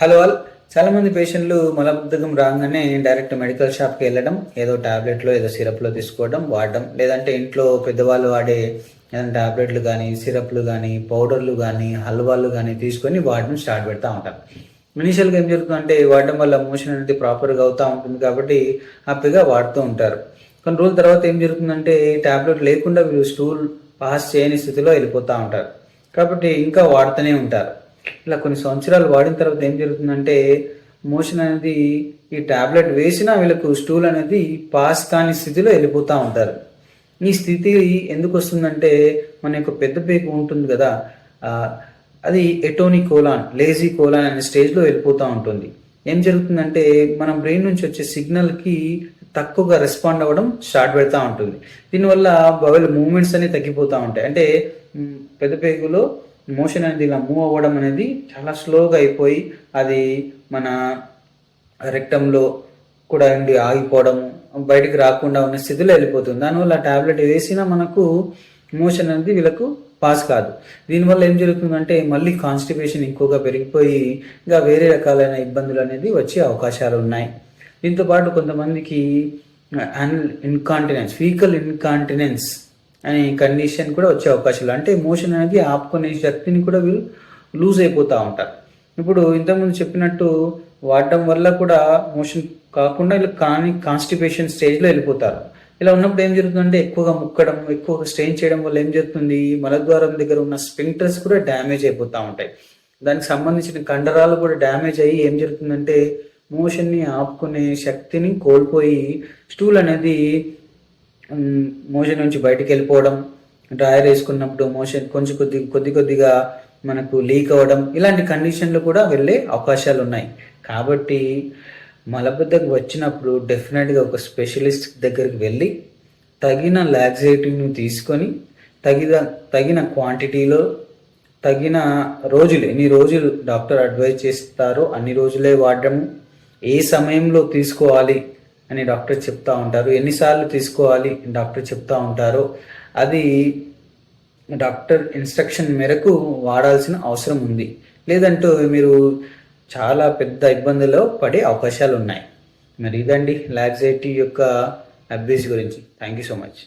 Hello all. చాలామంది పేషెంట్లు మలబద్ధకం రాగానే డైరెక్ట్ మెడికల్ షాప్కి వెళ్ళడం ఏదో టాబ్లెట్లో ఏదో సిరప్లో తీసుకోవడం వాడడం లేదంటే ఇంట్లో పెద్దవాళ్ళు వాడే ఏదైనా టాబ్లెట్లు కానీ సిరప్లు కానీ పౌడర్లు కానీ హల్వాలు కానీ తీసుకొని వాడడం స్టార్ట్ పెడతా ఉంటారు. ఇనీషియల్గా ఏం జరుగుతుందంటే వాడడం వల్ల మోషన్ అనేది ప్రాపర్గా అవుతూ ఉంటుంది కాబట్టి హ్యాపీగా వాడుతూ ఉంటారు. కొన్ని రోజుల తర్వాత ఏం జరుగుతుందంటే ట్యాబ్లెట్ లేకుండా వీళ్ళు స్టూల్ పాస్ చేయని స్థితిలో వెళ్ళిపోతూ ఉంటారు. కాబట్టి ఇంకా వాడుతూనే ఉంటారు. ఇలా కొన్ని సంవత్సరాలు వాడిన తర్వాత ఏం జరుగుతుందంటే మోషన్ అనేది ఈ టాబ్లెట్ వేసినా వీళ్ళకు స్టూల్ అనేది పాస్ కాని స్థితిలో వెళ్ళిపోతూ ఉంటారు. ఈ స్థితి ఎందుకు వస్తుందంటే మన యొక్క పెద్ద పేగు ఉంటుంది కదా అది ఎటోని కోలాన్ లేజీ కోలాన్ అనే స్టేజ్లో వెళ్ళిపోతూ ఉంటుంది. ఏం జరుగుతుందంటే మన బ్రెయిన్ నుంచి వచ్చే సిగ్నల్కి తక్కువగా రెస్పాండ్ అవ్వడం స్టార్ట్ పెడతా ఉంటుంది. దీనివల్ల బవల్ మూమెంట్స్ అనేవి తగ్గిపోతూ ఉంటాయి. అంటే పెద్ద పేగులో మోషన్ అనేది ఇలా మూవ్ అవ్వడం అనేది చాలా స్లోగా అయిపోయి అది మన రెక్టంలో కూడా ఉండి ఆగిపోవడం బయటికి రాకుండా ఉన్న స్థితిలో వెళ్ళిపోతుంది. దానివల్ల టాబ్లెట్ వేసినా మనకు మోషన్ అనేది వీళ్ళకు పాస్ కాదు. దీనివల్ల ఏం జరుగుతుందంటే మళ్ళీ కాన్స్టిపేషన్ ఇంకోగా పెరిగిపోయి ఇంకా వేరే రకాలైన ఇబ్బందులు అనేది వచ్చే అవకాశాలు ఉన్నాయి. దీంతో పాటు కొంతమందికి అన్ ఇన్కాంటినెన్స్ ఫీకల్ ఇన్కాంటినెన్స్ అనే కండిషన్ కూడా వచ్చే అవకాశాలు అంటే మోషన్ అనేది ఆపుకునే శక్తిని కూడా వీళ్ళు లూజ్ అయిపోతూ ఉంటారు. ఇప్పుడు ఇంతకుముందు చెప్పినట్టు వాడడం వల్ల కూడా మోషన్ కాకుండా వీళ్ళు కానీ కాన్స్టిపేషన్ స్టేజ్లో వెళ్ళిపోతారు. ఇలా ఉన్నప్పుడు ఏం జరుగుతుందంటే ఎక్కువగా ముక్కడం ఎక్కువగా స్ట్రెయిన్ చేయడం వల్ల ఏం జరుగుతుంది? మలద్వారం దగ్గర ఉన్న స్పింక్టర్స్ కూడా డ్యామేజ్ అయిపోతూ ఉంటాయి. దానికి సంబంధించిన కండరాలు కూడా డ్యామేజ్ అయ్యి ఏం జరుగుతుందంటే మోషన్ని ఆపుకునే శక్తిని కోల్పోయి స్టూల్ అనేది మోషన్ నుంచి బయటికి వెళ్ళిపోవడం డ్రాయర్ వేసుకున్నప్పుడు మోషన్ కొంచెం కొద్ది కొద్ది కొద్దిగా మనకు లీక్ అవ్వడం ఇలాంటి కండిషన్లు కూడా వెళ్ళే అవకాశాలు ఉన్నాయి. కాబట్టి మలబద్ధకు వచ్చినప్పుడు డెఫినెట్గా ఒక స్పెషలిస్ట్ దగ్గరికి వెళ్ళి తగిన లాక్సేటివ్ని తీసుకొని తగిన తగిన క్వాంటిటీలో తగిన రోజులు ఎన్ని రోజులు డాక్టర్ అడ్వైజ్ చేస్తారో అన్ని రోజులే వాడడం ఏ సమయంలో తీసుకోవాలి అని డాక్టర్ చెప్తా ఉంటారు. ఎన్నిసార్లు తీసుకోవాలి? డాక్టర్ చెప్తా ఉంటారో. అది డాక్టర్ ఇన్స్ట్రక్షన్ మేరకు వాడాల్సిన అవసరం ఉంది. లేదంటే మీరు చాలా పెద్ద ఇబ్బందుల్లో పడే అవకాశాలు ఉన్నాయి మరి ఇదండి లాక్సైటీ యొక్క అబ్యూస్ గురించి. Thank you so much